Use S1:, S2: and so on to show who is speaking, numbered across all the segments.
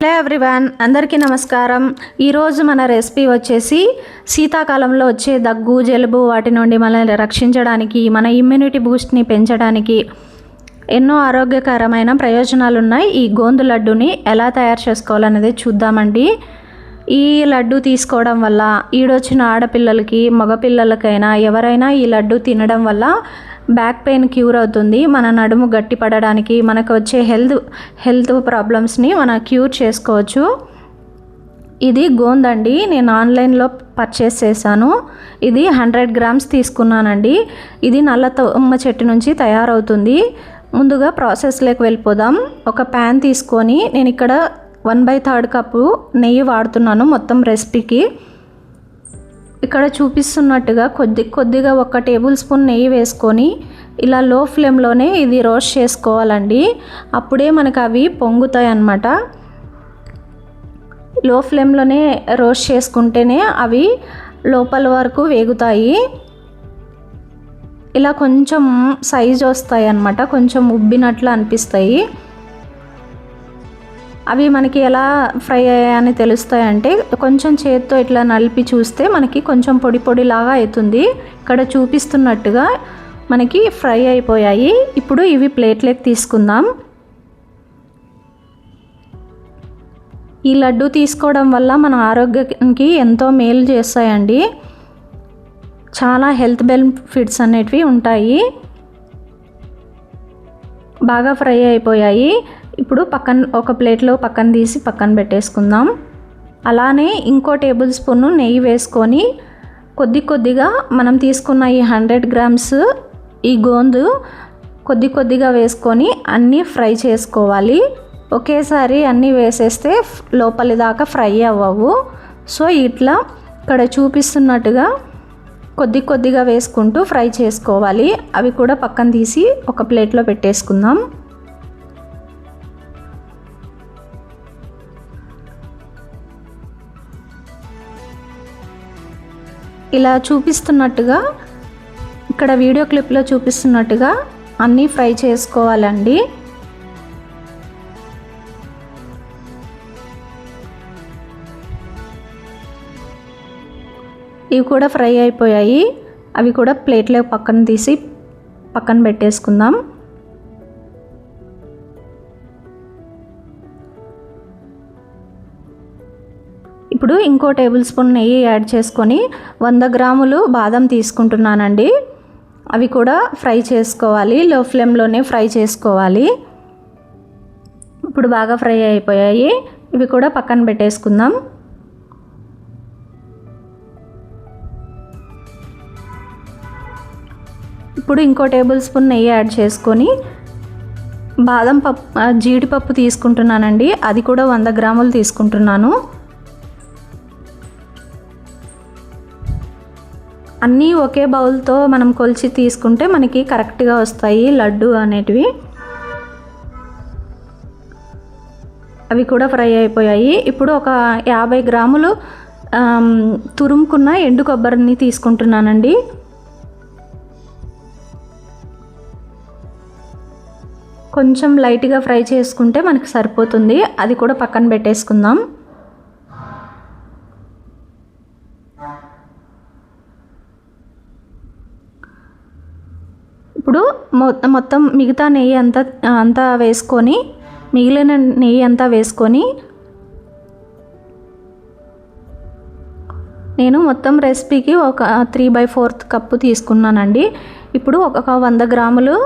S1: Hello everyone అందరికీ నమస్కారం. ఈరోజు మన రెసిపీ వచ్చేసి శీతాకాలంలో వచ్చే దగ్గు జలుబు వాటి నుండి మనల్ని రక్షించడానికి మన ఇమ్యూనిటీ బూస్ట్ని పెంచడానికి ఎన్నో ఆరోగ్యకరమైన ప్రయోజనాలు ఉన్నాయి ఈ గోందు లడ్డుని ఎలా తయారు చేసుకోవాలనేది చూద్దామండి. ఈ లడ్డు తీసుకోవడం వల్ల ఈడొచ్చిన ఆడపిల్లలకి మగపిల్లలకైనా ఎవరైనా ఈ లడ్డు తినడం వల్ల బ్యాక్ పెయిన్ క్యూర్ అవుతుంది. మన నడుము గట్టిపడడానికి మనకు వచ్చే హెల్త్ హెల్త్ ప్రాబ్లమ్స్ని మనం క్యూర్ చేసుకోవచ్చు. ఇది గోందండి నేను ఆన్లైన్లో పర్చేస్ చేశాను. ఇది హండ్రెడ్ గ్రామ్స్ తీసుకున్నానండి. ఇది నల్ల తుమ్మ చెట్టు నుంచి తయారవుతుంది. ముందుగా ప్రాసెస్లోకి వెళ్ళిపోదాం. ఒక ప్యాన్ తీసుకొని నేను ఇక్కడ వన్ బై థర్డ్ కప్పు నెయ్యి వాడుతున్నాను మొత్తం రెసిపీకి. ఇక్కడ చూపిస్తున్నట్టుగా కొద్ది కొద్దిగా ఒక టేబుల్ స్పూన్ నెయ్యి వేసుకొని ఇలా లో ఫ్లేమ్లోనే ఇది రోస్ట్ చేసుకోవాలండి. అప్పుడే మనకు అవి పొంగుతాయి అన్నమాట లో ఫ్లేమ్లోనే రోస్ట్ చేసుకుంటేనే అవి లోపల వరకు వేగుతాయి. ఇలా కొంచెం సైజ్ వస్తాయి అన్నమాట కొంచెం ఉబ్బినట్లు అనిపిస్తాయి. అవి మనకి ఎలా ఫ్రై అయ్యాయని తెలుస్తాయంటే కొంచెం చేత్తో ఇట్లా నలిపి చూస్తే మనకి కొంచెం పొడి పొడిలాగా అవుతుంది. ఇక్కడ చూపిస్తున్నట్టుగా మనకి ఫ్రై అయిపోయాయి. ఇప్పుడు ఇవి ప్లేట్లోకి తీసుకుందాం. ఈ లడ్డు తీసుకోవడం వల్ల మన ఆరోగ్యానికి ఎంతో మేలు చేస్తాయండి. చాలా హెల్త్ బెనిఫిట్స్ అనేటివి ఉంటాయి. బాగా ఫ్రై అయిపోయాయి. ఇప్పుడు పక్కన ఒక ప్లేట్లో పక్కన తీసి పక్కన పెట్టేసుకుందాం. అలానే ఇంకో టేబుల్ స్పూన్ నెయ్యి వేసుకొని కొద్ది కొద్దిగా మనం తీసుకున్న ఈ హండ్రెడ్ గ్రామ్స్ ఈ గోందు కొద్ది కొద్దిగా వేసుకొని అన్నీ ఫ్రై చేసుకోవాలి. ఒకేసారి అన్నీ వేసేస్తే లోపలి దాకా ఫ్రై అవ్వవు. సో ఇట్లా ఇక్కడ చూపిస్తున్నట్టుగా కొద్ది కొద్దిగా వేసుకుంటూ ఫ్రై చేసుకోవాలి. అవి కూడా పక్కన తీసి ఒక ప్లేట్లో పెట్టేసుకుందాం. ఇలా చూపిస్తున్నట్టుగా ఇక్కడ వీడియో క్లిప్లో చూపిస్తున్నట్టుగా అన్నీ ఫ్రై చేసుకోవాలండి. ఇవి కూడా ఫ్రై అయిపోయాయి. అవి కూడా ప్లేట్లో పక్కన తీసి పక్కన పెట్టేసుకుందాం. ఇప్పుడు ఇంకో టేబుల్ స్పూన్ నెయ్యి యాడ్ చేసుకొని వంద గ్రాములు బాదం తీసుకుంటున్నానండి. అవి కూడా ఫ్రై చేసుకోవాలి. లో ఫ్లేమ్లోనే ఫ్రై చేసుకోవాలి. ఇప్పుడు బాగా ఫ్రై అయిపోయాయి. ఇవి కూడా పక్కన పెట్టేసుకుందాం. ఇప్పుడు ఇంకో టేబుల్ స్పూన్ నెయ్యి యాడ్ చేసుకొని బాదం పప్పు జీడిపప్పు తీసుకుంటున్నానండి. అది కూడా వంద గ్రాములు తీసుకుంటున్నాను. అన్నీ ఒకే బౌల్తో మనం కొలిచి తీసుకుంటే మనకి కరెక్ట్గా వస్తాయి లడ్డు అనేటివి. అవి కూడా ఫ్రై అయిపోయాయి. ఇప్పుడు ఒక యాభై గ్రాములు తురుముకున్న ఎండు కొబ్బరిని తీసుకుంటున్నానండి. కొంచెం లైట్గా ఫ్రై చేసుకుంటే మనకి సరిపోతుంది. అది కూడా పక్కన పెట్టేసుకుందాం. ఇప్పుడు మొత్తం మిగతా నెయ్యి అంతా అంతా వేసుకొని మిగిలిన నెయ్యి అంతా వేసుకొని నేను మొత్తం రెసిపీకి ఒక త్రీ బై ఫోర్త్ కప్పు తీసుకున్నానండి. ఇప్పుడు ఒక వంద గ్రాములు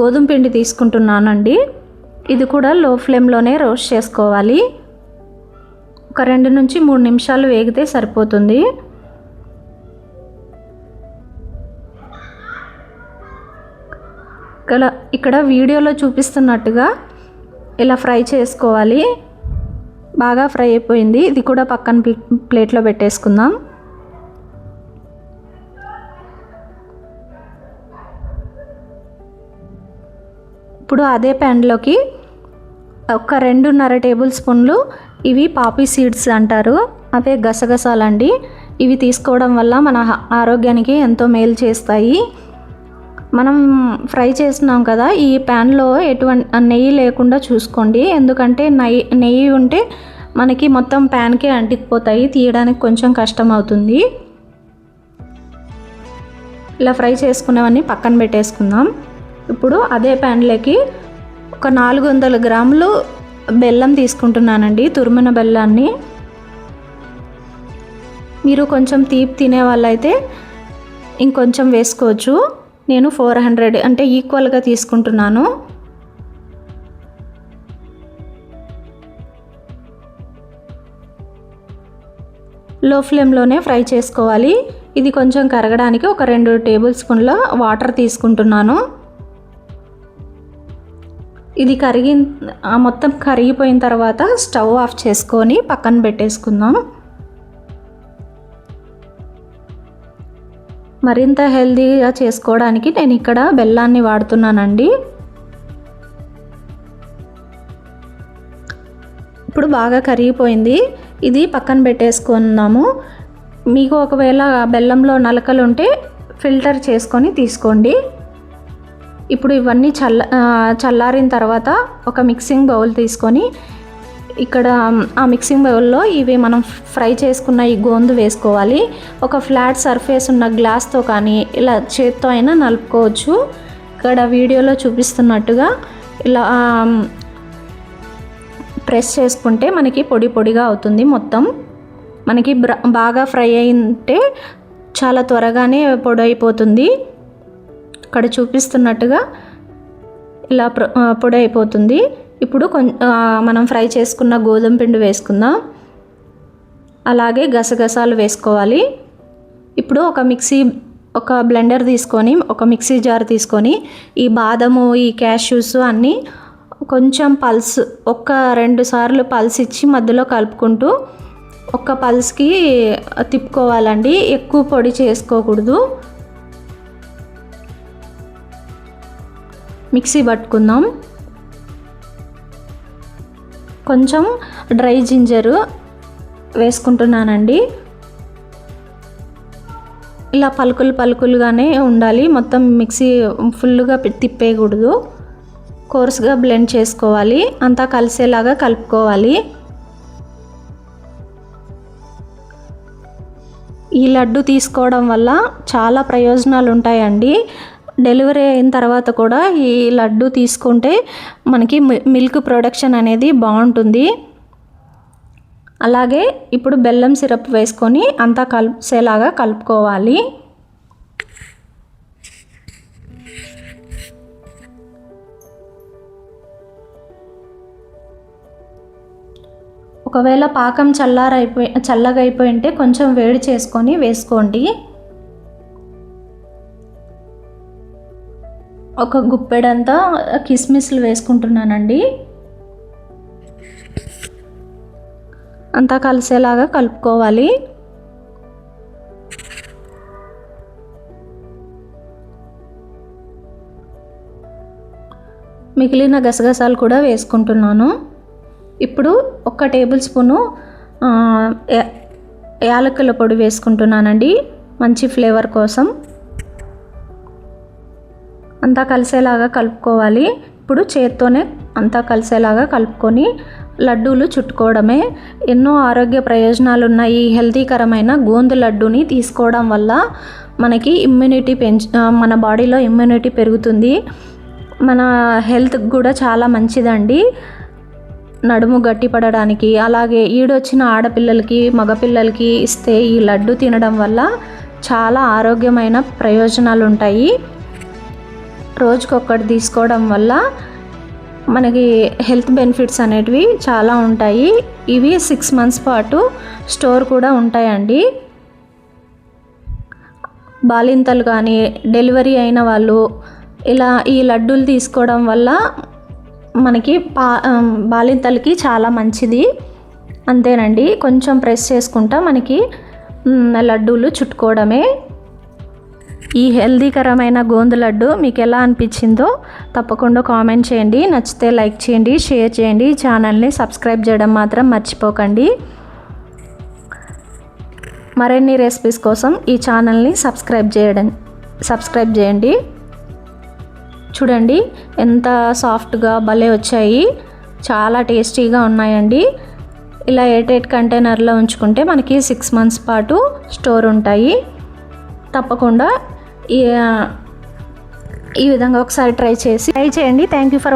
S1: గోధుమ పిండి తీసుకుంటున్నానండి. ఇది కూడా లో ఫ్లేమ్లోనే రోస్ట్ చేసుకోవాలి. ఒక రెండు నుంచి మూడు నిమిషాలు వేగితే సరిపోతుంది. ఇక్కడ ఇక్కడ వీడియోలో చూపిస్తున్నట్టుగా ఇలా ఫ్రై చేసుకోవాలి. బాగా ఫ్రై అయిపోయింది. ఇది కూడా పక్కన ప్లేట్లో పెట్టేసుకుందాం. ఇప్పుడు అదే ప్యాన్లోకి ఒక రెండున్నర టేబుల్ స్పూన్లు ఇవి పాపీ సీడ్స్ అంటారు. అవే గసగసాలండి. ఇవి తీసుకోవడం వల్ల మన ఆరోగ్యానికి ఎంతో మేలు చేస్తాయి. మనం ఫ్రై చేసినాం కదా ఈ ప్యాన్లో ఎటువంటి నెయ్యి లేకుండా చూసుకోండి. ఎందుకంటే నెయ్యి నెయ్యి ఉంటే మనకి మొత్తం ప్యాన్కే అంటికిపోతాయి తీయడానికి కొంచెం కష్టం అవుతుంది ఇలా ఫ్రై చేసుకున్నవన్నీ పక్కన పెట్టేసుకుందాం. ఇప్పుడు అదే ప్యాన్లోకి ఒక నాలుగు వందల గ్రాములు బెల్లం తీసుకుంటున్నానండి తురిమిన బెల్లాన్ని. మీరు కొంచెం తీపి తినే వాళ్ళైతే ఇంకొంచెం వేసుకోవచ్చు. నేను ఫోర్ హండ్రెడ్ అంటే ఈక్వల్గా తీసుకుంటున్నాను. లో ఫ్లేమ్లోనే ఫ్రై చేసుకోవాలి. ఇది కొంచెం కరగడానికి ఒక రెండు టేబుల్ స్పూన్ల వాటర్ తీసుకుంటున్నాను. ఇది కరిగి ఆ మొత్తం కరిగిపోయిన తర్వాత స్టవ్ ఆఫ్ చేసుకొని పక్కన పెట్టేసుకుందాం. మరింత హెల్తీగా చేసుకోవడానికి నేను ఇక్కడ బెల్లాన్ని వాడుతున్నానండి. ఇప్పుడు బాగా కరిగిపోయింది. ఇది పక్కన పెట్టేసుకుందాము. మీకు ఒకవేళ బెల్లంలో నలకలు ఉంటే ఫిల్టర్ చేసుకొని తీసుకోండి. ఇప్పుడు ఇవన్నీ చల్ల చల్లారిన తర్వాత ఒక మిక్సింగ్ బౌల్ తీసుకొని ఇక్కడ ఆ మిక్సింగ్ బౌల్లో ఇవి మనం ఫ్రై చేసుకున్న ఈ గోందు వేసుకోవాలి. ఒక ఫ్లాట్ సర్ఫేస్ ఉన్న గ్లాస్తో కానీ ఇలా చేత్తో అయినా నలుపుకోవచ్చు. ఇక్కడ వీడియోలో చూపిస్తున్నట్టుగా ఇలా ప్రెస్ చేసుకుంటే మనకి పొడి పొడిగా అవుతుంది మొత్తం. మనకి బ్ర- బాగా ఫ్రై అయింటే చాలా త్వరగానే పొడి అయిపోతుంది. ఇక్కడ చూపిస్తున్నట్టుగా ఇలా ప్ర- పొడి అయిపోతుంది. ఇప్పుడు కొం మనం ఫ్రై చేసుకున్న గోధుమ పిండి వేసుకుందాం. అలాగే గసగసాలు వేసుకోవాలి. ఇప్పుడు ఒక మిక్సీ ఒక బ్లెండర్ తీసుకొని ఒక మిక్సీ జార్ తీసుకొని ఈ బాదము ఈ క్యాష్యూస్ అన్నీ కొంచెం పల్స్ ఒక్క రెండు సార్లు పల్స్ ఇచ్చి మధ్యలో కలుపుకుంటూ ఒక్క పల్స్కి తిప్పుకోవాలండి. ఎక్కువ పొడి చేసుకోకూడదు. మిక్సీ పట్టుకుందాం. కొంచెం డ్రై జింజరు వేసుకుంటున్నానండి. ఇలా పలుకులు పలుకులుగానే ఉండాలి. మొత్తం మిక్సీ ఫుల్గా తిప్పేయకూడదు. కోర్స్గా బ్లెండ్ చేసుకోవాలి. అంతా కలిసేలాగా కలుపుకోవాలి. ఈ లడ్డు తీసుకోవడం వల్ల చాలా ప్రయోజనాలు ఉంటాయండి డెలివరీ అయిన తర్వాత కూడా ఈ లడ్డు తీసుకుంటే మనకి మిల్క్ ప్రొడక్షన్ అనేది బాగుంటుంది. అలాగే ఇప్పుడు బెల్లం సిరప్ వేసుకొని అంతా కలిసేలాగా కలుపుకోవాలి. ఒకవేళ పాకం చల్లారైపోయి చల్లగా అయిపోయి ఉంటే కొంచెం వేడి చేసుకొని వేసుకోండి. ఒక గుప్పెడంతా కిస్మిస్లు వేసుకుంటున్నానండి. అంతా కలిసేలాగా కలుపుకోవాలి. మిగిలిన గసగసాలు కూడా వేసుకుంటున్నాను. ఇప్పుడు ఒక టేబుల్ స్పూను యాలకుల పొడి వేసుకుంటున్నానండి. మంచి ఫ్లేవర్ కోసం. అంతా కలిసేలాగా కలుపుకోవాలి. ఇప్పుడు చేత్తోనే అంతా కలిసేలాగా కలుపుకొని లడ్డూలు చుట్టుకోవడమే. ఎన్నో ఆరోగ్య ప్రయోజనాలు ఉన్నాయి ఈ హెల్తీకరమైన గోందు లడ్డూని తీసుకోవడం వల్ల మనకి ఇమ్యూనిటీ పెంచు మన బాడీలో ఇమ్యూనిటీ పెరుగుతుంది. మన హెల్త్కి కూడా చాలా మంచిదండి. నడుము గట్టిపడడానికి అలాగే ఈడొచ్చిన ఆడపిల్లలకి మగపిల్లలకి ఇస్తే ఈ లడ్డు తినడం వల్ల చాలా ఆరోగ్యమైన ప్రయోజనాలు ఉంటాయి రోజుకొక్కటి తీసుకోవడం వల్ల మనకి హెల్త్ బెనిఫిట్స్ అనేటివి చాలా ఉంటాయి. ఇవి సిక్స్ మంత్స్ పాటు స్టోర్ కూడా ఉంటాయండి. బాలింతలు కానీ డెలివరీ అయిన వాళ్ళు ఇలా ఈ లడ్డూలు తీసుకోవడం వల్ల మనకి పా బాలింతలకి చాలా మంచిది. అంతేనండి. కొంచెం ప్రెస్ చేసుకుంటా మనకి లడ్డూలు చుట్టుకోవడమే. ఈ హెల్దీకరమైన గోందు లడ్డు మీకు ఎలా అనిపించిందో తప్పకుండా కామెంట్ చేయండి. నచ్చితే లైక్ చేయండి షేర్ చేయండి. ఛానల్ని సబ్స్క్రైబ్ చేయడం మాత్రం మర్చిపోకండి. మరిన్ని రెసిపీస్ కోసం ఈ ఛానల్ని సబ్స్క్రైబ్ చేయడం సబ్స్క్రైబ్ చేయండి. చూడండి ఎంత సాఫ్ట్గా భలే వచ్చాయి. చాలా టేస్టీగా ఉన్నాయండి. ఇలా ఎయిట్ ఎయిట్ కంటైనర్లో ఉంచుకుంటే మనకి సిక్స్ మంత్స్ పాటు స్టోర్ ఉంటాయి. తప్పకుండా ఈ విధంగా ఒకసారి ట్రై చేసి ట్రై చేయండి. Thank you for